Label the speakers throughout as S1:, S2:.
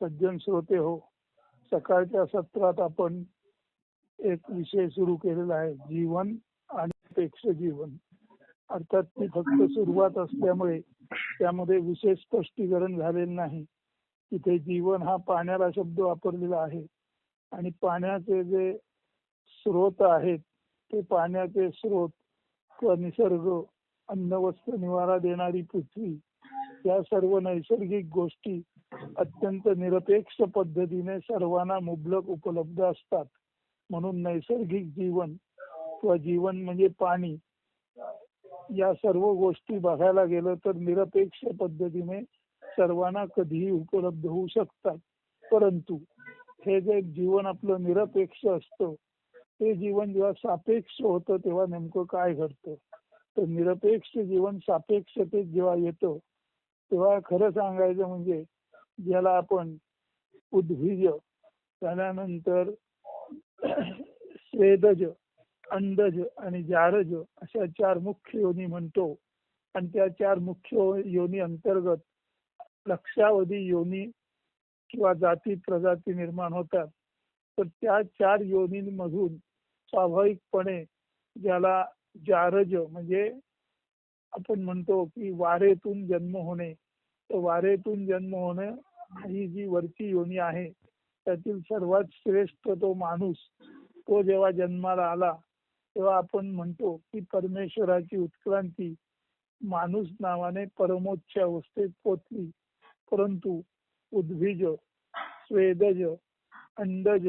S1: सज्जन श्रोते हो सकाळच्या सत्रात आपण एक विषय सुरू केलेला आहे जीवन आणि पेक्ष जीवन. अर्थात ती फक्त सुरुवात असल्यामुळे त्यामध्ये विशेष स्पष्टीकरण झालेलं नाही. तिथे जीवन हा पाण्याला शब्द वापरलेला आहे. आणि पाण्याचे जे स्रोत आहेत ते पाण्याचे स्रोत किंवा निसर्ग अन्न वस्त्र निवारा देणारी पृथ्वी या सर्व नैसर्गिक गोष्टी अत्यंत निरपेक्ष पद्धतीने सर्वांना मुबलक उपलब्ध असतात. म्हणून नैसर्गिक जीवन किंवा जीवन म्हणजे पाणी या सर्व गोष्टी बघायला गेलं तर निरपेक्ष पद्धतीने सर्वांना कधीही उपलब्ध होऊ शकतात. परंतु हे जे जीवन आपलं निरपेक्ष असतं ते जीवन जेव्हा सापेक्ष होतं तेव्हा नेमकं काय घडतं? तर निरपेक्ष जीवन सापेक्षतेत जेव्हा येतं तेव्हा खरं सांगायचं म्हणजे ज्याला आपण उद्भिज त्यानंतर स्वेदज अंडज आणि जारज अशा चार मुख्य योनी म्हणतो. आणि त्या चार मुख्य योनी अंतर्गत लक्षावधी योनी किंवा जाती प्रजाती निर्माण होतात. तर त्या चार योनींमधून स्वाभाविकपणे ज्याला जारज म्हणजे आपण म्हणतो की वारेतून जन्म होणे. तर वारेतून जन्म होणे ही जी वरची योनी आहे त्यातील सर्वात श्रेष्ठ तो माणूस तो जेव्हा जन्माला आला तेव्हा आपण म्हणतो की परमेश्वराची उत्क्रांती माणूस नावाने परमोच्च अवस्थेत पोचली. परंतु उद्भिज स्वेदज अंडज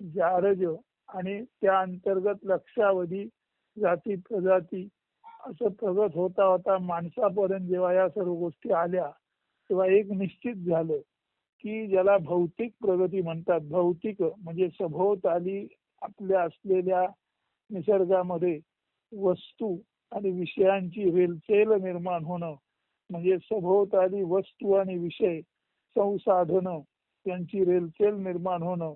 S1: जारज आणि त्या अंतर्गत लक्षावधी जाती प्रजाती असं प्रगत होता होता माणसापर्यंत जेव्हा या सर्व गोष्टी आल्या तेव्हा एक निश्चित झालं की ज्याला भौतिक प्रगती म्हणतात. भौतिक म्हणजे सभोवताली आपल्या असलेल्या निसर्गामध्ये वस्तू आणि विषयांची रेलचेल निर्माण होणं म्हणजे सभोवताली वस्तू आणि विषय संसाधनं त्यांची रेलचेल निर्माण होणं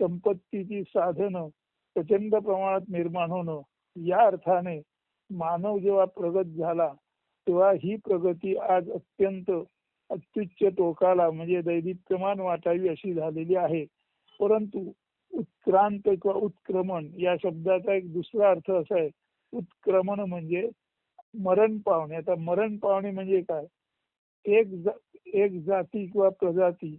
S1: संपत्तीची साधनं प्रचंड प्रमाणात निर्माण होणं या अर्थाने मानव जेव्हा प्रगत झाला तेव्हा ही प्रगती आज अत्यंत अत्युच्च टोकाला म्हणजे दैदिप्यमान वाटावी अशी झालेली आहे. परंतु उत्क्रांत किंवा उत्क्रमण या शब्दाचा एक दुसरा अर्थ असा आहे उत्क्रमण म्हणजे मरण पावणे. आता मरण पावणे म्हणजे काय? एक जा, एक जाती किंवा प्रजाती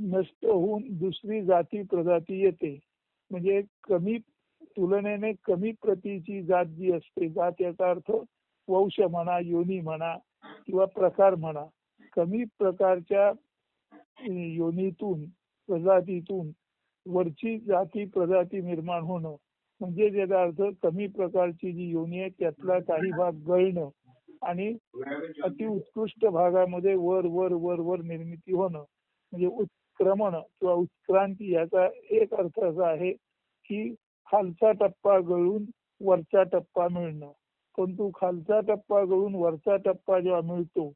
S1: नष्ट होऊन दुसरी जाती प्रजाती येते. म्हणजे कमी तुलनेने कमी प्रतीची जात जी असते जात याचा अर्थ वंश म्हणा योनी म्हणा किंवा प्रकार म्हणा कमी प्रकारच्या योनीतून प्रजातीतून वरची जाती प्रजाती निर्माण होणं. म्हणजे ज्याचा अर्थ कमी प्रकारची जी योनी आहे त्यातला काही भाग गळणं आणि अति उत्कृष्ट भागामध्ये वर वर वर वर निर्मिती होणं. म्हणजे उत्क्रमण किंवा उत्क्रांती याचा एक अर्थ असा आहे की खालचा टप्पा गळून वरचा टप्पा मिळणं. परंतु खालचा टप्पा गळून वरचा टप्पा जेव्हा मिळतो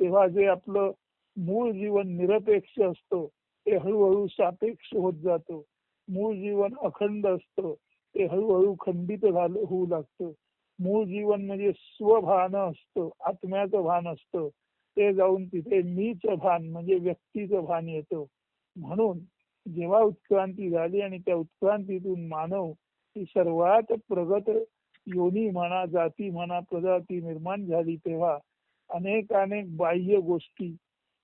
S1: तेव्हा जे आपलं मूळ जीवन निरपेक्ष असतं ते हळूहळू सापेक्ष होत जातं. मूळ जीवन अखंड असतं ते हळूहळू खंडित झालं होऊ लागतं. मूळ जीवन म्हणजे स्वभान असतं आत्म्याचं भान असतं. ते जाऊन तिथे मीच भान म्हणजे व्यक्तीचं भान येतं. म्हणून जेव्हा उत्क्रांती झाली आणि त्या उत्क्रांतीतून मानव ही सर्वात प्रगत योनी म्हणा जाती म्हणा प्रजाती निर्माण झाली तेव्हा अनेक अनेक बाह्य गोष्टी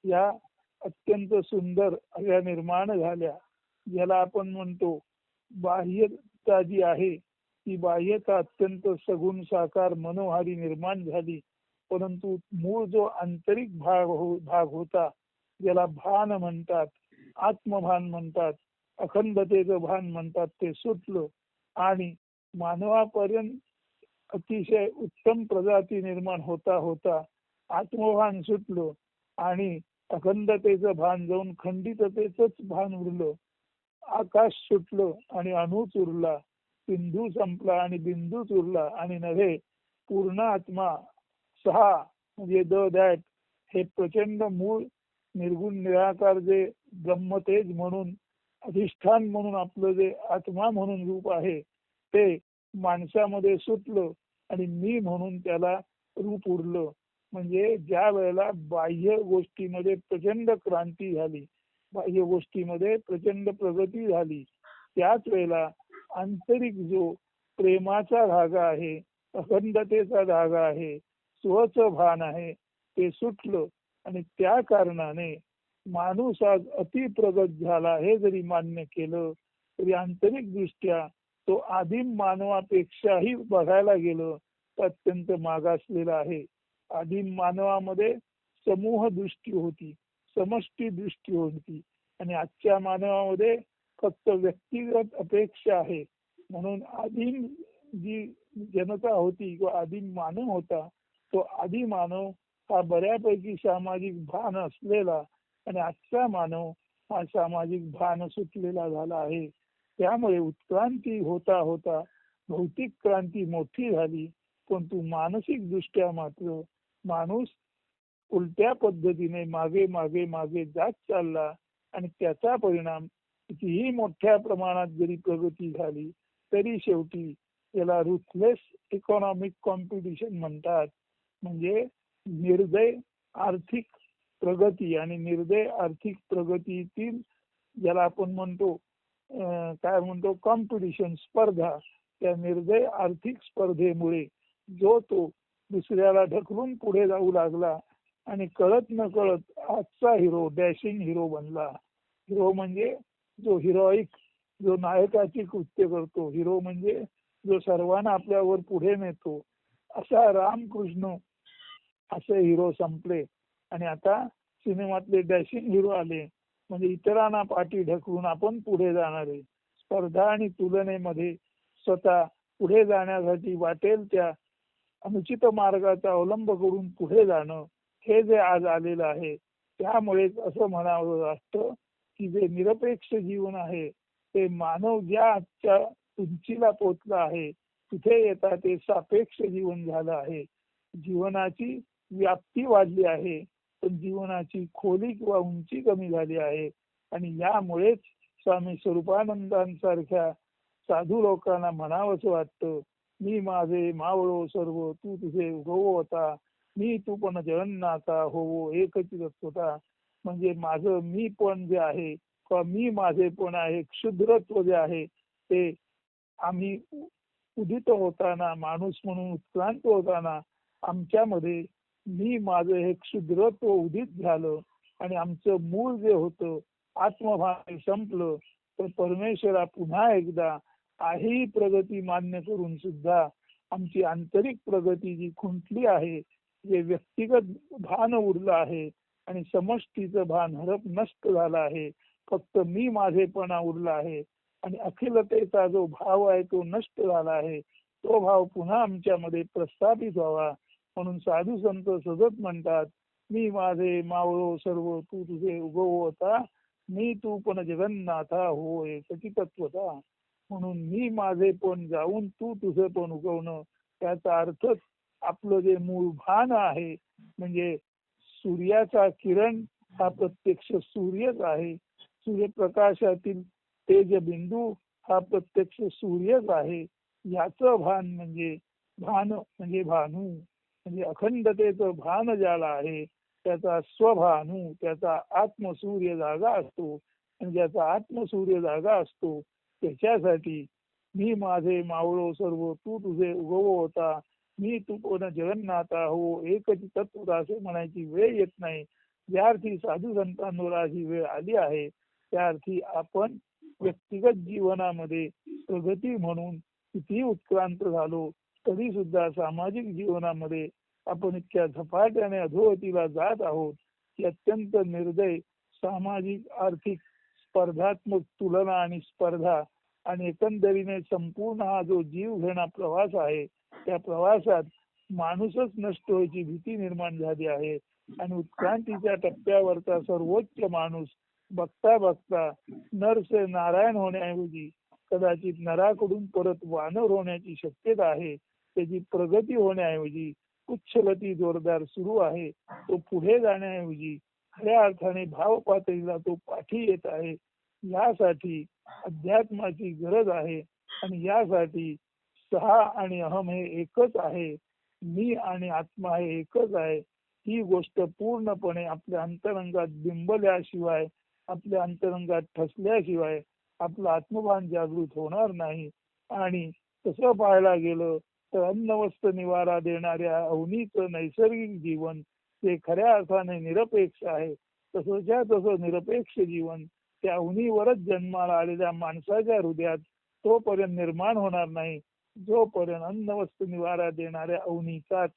S1: या अत्यंत सुंदर या निर्माण झाल्या. ज्याला आपण म्हणतो बाह्यता जी आहे ती बाह्यता अत्यंत सगुण साकार मनोहारी निर्माण झाली. परंतु मूळ जो आंतरिक भाग हो भाग होता ज्याला भान म्हणतात आत्मभान म्हणतात अखंडतेचं भान म्हणतात ते सुटलं. आणि मानवापर्यंत अतिशय उत्तम प्रजाती निर्माण होता होता. आत्मभान सुटलं आणि अखंडतेचं भान जाऊन खंडिततेच भान उरलं. आकाश सुटलं आणि अणूच उरला. बिंदू संपला आणि बिंदूच उरला. आणि नव्हे पूर्ण आत्मा सहा म्हणजे द दॅट हे प्रचंड मूळ निर्गुण निराकार जे ब्रह्मतेज म्हणून अधिष्ठान म्हणून आपलं जे आत्मा म्हणून रूप आहे ते माणसामध्ये सुटलं आणि मी म्हणून त्याला रूप उरलं. म्हणजे ज्या वेळेला बाह्य गोष्टीमध्ये प्रचंड क्रांती झाली बाह्य गोष्टीमध्ये प्रचंड प्रगती झाली त्याच वेळेला आंतरिक जो प्रेमाचा धागा आहे अखंडतेचा धागा आहे स्वच भान आहे ते सुटलं. आणि त्या कारणाने माणूस आज अतिप्रगत झाला हे जरी मान्य केलं तरी आंतरिक दृष्ट्या तो आदिम मानवापेक्षाही बघायला गेलं तर अत्यंत मागासलेला आहे. आदिम मानवामध्ये समूह दृष्टी होती समष्टी दृष्टी होती आणि आजच्या मानवामध्ये फक्त व्यक्तिगत अपेक्षा आहे. म्हणून आदिम जी जनता होती किंवा आदिम मानव होता तो आदी मानव हा बऱ्यापैकी सामाजिक भान असलेला आणि आजचा मानव हा सामाजिक भान सुटलेला झाला आहे. त्यामुळे उत्क्रांती होता होता भौतिक क्रांती मोठी झाली परंतु मानसिक दृष्ट्या मात्र माणूस उलट्या पद्धतीने मागे मागे मागे जात चालला आणि त्याचा परिणाम कितीही मोठ्या प्रमाणात जरी प्रगती झाली तरी शेवटी याला रुथलेस इकॉनॉमिक कॉम्पिटिशन म्हणतात. म्हणजे निर्दय आर्थिक प्रगती आणि निर्दय आर्थिक प्रगतीतील ज्याला आपण म्हणतो काय म्हणतो कॉम्पिटिशन स्पर्धा त्या निर्दय आर्थिक स्पर्धेमुळे जो तो दुसऱ्याला ढकलून पुढे जाऊ लागला आणि कळत न कळत आजचा हिरो डॅशिंग हिरो बनला. हिरो म्हणजे जो हिरोईक जो नायकाची कृत्य करतो. हिरो म्हणजे जो सर्वांना आपल्यावर पुढे नेतो. असा रामकृष्ण असे हिरो संपले. आणि आता सिनेमातले डॅशिंग हिरो आले. म्हणजे इतरांना पाठी ढकलून आपण पुढे जाणारे स्पर्धा आणि तुलनेमध्ये स्वतः पुढे जाण्यासाठी वाटेल त्या अनुचित मार्गाचा अवलंब करून पुढे जाणं हे जे आज आलेलं आहे त्यामुळेच असं म्हणावं वाटतं की जे निरपेक्ष जीवन आहे ते मानव ज्या आजच्या उंचीला पोचला आहे तिथे येता ते सापेक्ष जीवन झालं आहे. जीवनाची व्याप्ती वाढली आहे. पण जीवनाची खोली किंवा उंची कमी झाली आहे. आणि यामुळेच स्वामी स्वरूपानंदांसारख्या साधू लोकांना म्हणावंसं वाटतं मी माझे मावळो सर्व तू तुझे उगवो होता. मी तू पण जगन्नाथा होवो एकचित होता म्हणजे माझं मी पण जे आहे किंवा मी माझे पण आहे क्षुद्रत्व जे आहे ते आम्ही उदित होताना माणूस म्हणून उत्क्रांत होताना आमच्यामध्ये मी माझं हे क्षुद्रत्व उदित झालं आणि आमचं मूळ जे होतं आत्मभाव संपलं तर परमेश्वरा पुन्हा एकदा काही प्रगती मान्य करून सुद्धा आमची आंतरिक प्रगती जी खुंटली आहे जे व्यक्तिगत भान उरलं आहे आणि समष्टीचं भान हरप नष्ट झालं आहे फक्त मी माझेपणा उरला आहे आणि अखिलतेचा जो भाव आहे तो नष्ट झाला आहे तो भाव पुन्हा आमच्यामध्ये प्रस्थापित व्हावा. म्हणून साधू संत सजत म्हणतात मी माझे मावळो सर्व तू तुझे उगव होता मी तू पण जगन्नाथा होय तत्वता म्हणून मी माझे पण जाऊन तू तुझं पण उगवणं. त्याचा अर्थच आपलं जे मूळ भान आहे म्हणजे सूर्याचा किरण हा प्रत्यक्ष सूर्यच आहे. सूर्यप्रकाशातील तेज बिंदू हा प्रत्यक्ष सूर्यच आहे. याच भान म्हणजे भान म्हणजे भानू. म्हणजे अखंडतेचं भान ज्याला आहे त्याचा स्वभानू त्याचा आत्मसूर्य जागा असतो. आणि ज्याचा आत्मसूर्य जागा असतो त्याच्यासाठी मी माझे मावळो सर्व तू तुझे उगव होता. मी तू कोण जगन्नाथा हो एकच तत्व असे म्हणायची वेळ येत नाही. ज्या अर्थी साधू संतांवर ही वेळ आली आहे. त्या अर्थी आपण व्यक्तिगत जीवनामध्ये प्रगती म्हणून किती उत्क्रांत झालो. तरी सुद्धा सामाजिक जीवनामध्ये आपण इतक्या झपाट्याने अधोगतीला जात आहोत की अत्यंत निर्दय सामाजिक आर्थिक स्पर्धात्मक तुलना आणि स्पर्धा आणि एकंदरीने संपूर्ण हा जो जीव घेणा प्रवास आहे त्या प्रवासात माणूसच नष्ट व्हायची भीती निर्माण झाली आहे. आणि उत्क्रांतीच्या टप्प्यावरचा सर्वोच्च माणूस बघता बघता नर नारायण होण्याऐवजी कदाचित नराकडून परत वानर होण्याची शक्यता आहे त्याची प्रगती होण्याऐवजी उच्चगती जोरदार सुरू आहे तो पुढे जाण्याऐवजी खऱ्या अर्थाने भाव पातळीला तो पाठी येत आहे यासाठी अध्यात्माची गरज आहे आणि यासाठी सहा आणि अहम हे एकच आहे मी आणि आत्मा हे एकच आहे. ही गोष्ट पूर्णपणे आपल्या अंतरंगात बिंबल्याशिवाय आपल्या अंतरंगात ठसल्याशिवाय आपलं आत्मभान जागृत होणार नाही. आणि तसं पाहायला गेलं तर अन्न वस्त्र निवारा देणाऱ्या अवनीचं नैसर्गिक जीवन ते खऱ्या अर्थाने निरपेक्ष आहे. तसंच्या तसं निरपेक्ष जीवन त्या अवनीवरच जन्माला आलेल्या माणसाच्या हृदयात तोपर्यंत निर्माण होणार नाही. जोपर्यंत अन्न निवारा देणाऱ्या अवनीचाच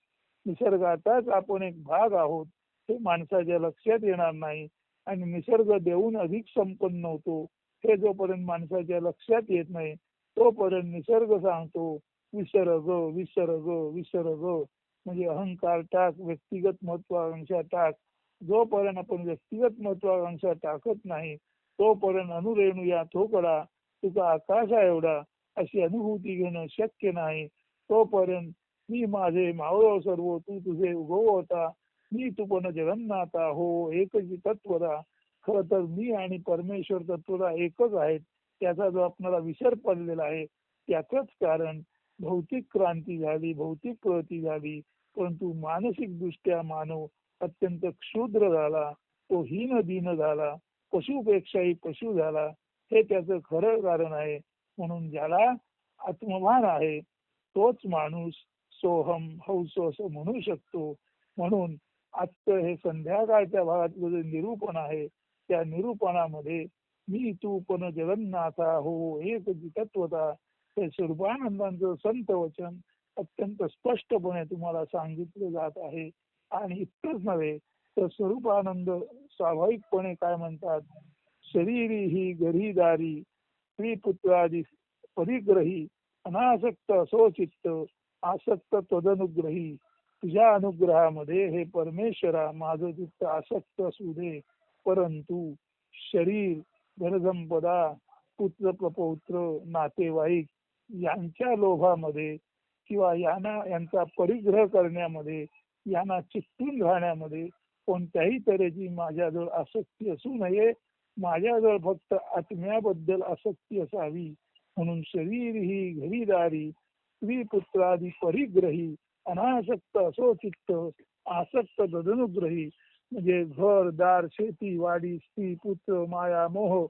S1: निसर्गाचाच आपण एक भाग आहोत हे माणसाच्या लक्षात येणार नाही आणि निसर्ग देऊन अधिक संपन्न होतो. हे जोपर्यंत माणसाच्या लक्षात येत नाही तोपर्यंत निसर्ग सांगतो विसर गो विसर गो विसर गो म्हणजे अहंकार टाक व्यक्तिगत महत्वाकांक्षा टाक. जोपर्यंत आपण व्यक्तिगत महत्वाकांक्षा टाकत नाही तोपर्यंत अनुरेणू या थोकडा तुझा आकाशा एवढा. अशी अनुभूती घेणं शक्य नाही. तोपर्यंत मी माझे मावळ सर्व तू तुझे उगव होता मी तू पण जगन्नाथा हो एकची तत्वरा. खर तर मी आणि परमेश्वर तत्वरा एकच आहेत. त्याचा जो आपणाला विसर पडलेला आहे त्याचंच कारण भौतिक क्रांती झाली भौतिक प्रगती झाली परंतु मानसिक दृष्ट्या मानव अत्यंत क्षुद्र झाला तो हीन दीन झाला पशुपेक्षाही पशु झाला हे त्याचं खरं कारण आहे. म्हणून ज्याला आत्मभान आहे तोच माणूस सोहम हौस असं म्हणू शकतो. म्हणून आजचं हे संध्याकाळच्या भागातलं जे निरूपण आहे त्या निरूपणामध्ये मी तू पण जगन्नाथा हो एक तत्वता हे स्वरूपानंदांचं संत वचन अत्यंत स्पष्टपणे तुम्हाला सांगितलं जात आहे. आणि इतकंच नव्हे तर स्वरूपानंद स्वाभाविकपणे काय म्हणतात? शरीरी ही गरीदारी स्त्रीपुत्रादी परिग्रही अनासक्त असो चित्त आसक्त तदनुग्रही. तुझ्या अनुग्रहामध्ये हे परमेश्वरा माझं चित्त आसक्त असू दे. परंतु शरीर धनसंपदा पुत्र प्रपौत्र नातेवाईक यांच्या लोभामध्ये किंवा यांना यांचा परिग्रह करण्यामध्ये यांना चिकटून राहण्यामध्ये कोणत्याही तऱ्हेची माझ्याजवळ आसक्ती असू नये. माझ्याजवळ फक्त आत्म्याबद्दल आसक्ती असावी. म्हणून शरीर ही घरीदारी स्त्री पुत्रादी परिग्रही अनासक्त असो चित्त आसक्त तदनुग्रही म्हणजे घर दार शेती वाडी स्त्री पुत्र माया मोह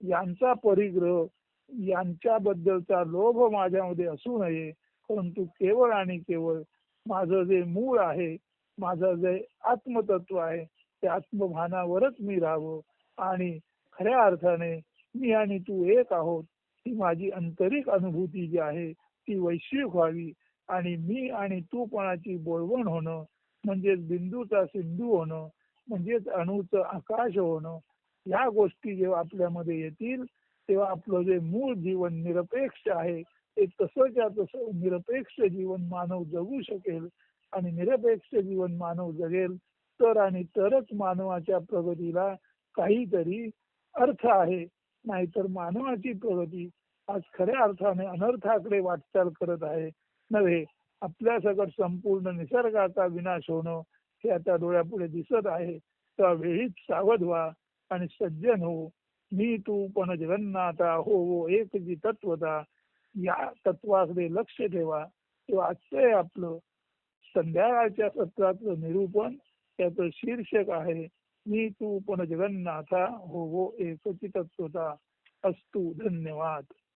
S1: यांचा परिग्रह यांच्याबद्दलचा लोभ माझ्यामध्ये असू नये परंतु केवळ आणि केवळ माझं जे मूळ आहे माझं जे आत्मतत्व आहे त्या आत्मभानावरच मी राहावं आणि खऱ्या अर्थाने मी आणि तू एक आहोत ही माझी आंतरिक अनुभूती जी आहे ती वैश्विक व्हावी आणि मी आणि तू पणाची बोलवण होणं म्हणजेच बिंदूचा सिंधू होणं म्हणजेच अणूचं आकाश होणं या गोष्टी जेव्हा आपल्यामध्ये येतील तेव्हा आपलं जे मूळ जीवन निरपेक्ष आहे ते तसंच्या तसं निरपेक्ष जीवन मानव जगू शकेल आणि निरपेक्ष जीवन मानव जगेल तर आणि तरच मानवाच्या प्रगतीला काहीतरी अर्थ आहे. नाहीतर मानवाची प्रगती आज खऱ्या अर्थाने अनर्थाकडे वाटचाल करत आहे. नव्हे आपल्या सकट संपूर्ण निसर्गाचा विनाश होणं हे आता डोळ्यापुढे दिसत आहे. त्या वेळीच सावध व्हा आणि सज्जन हो मी तू पण जगन्नाथा हो हो एक जी तत्वता या तत्वाकडे लक्ष ठेवा. किंवा आजचं आपलं. संध्याकाळच्या सत्राचं निरूपण त्याचं शीर्षक आहे मी तू पण जगन्नाथा हो हो एकची तत्वता. अस्तु धन्यवाद.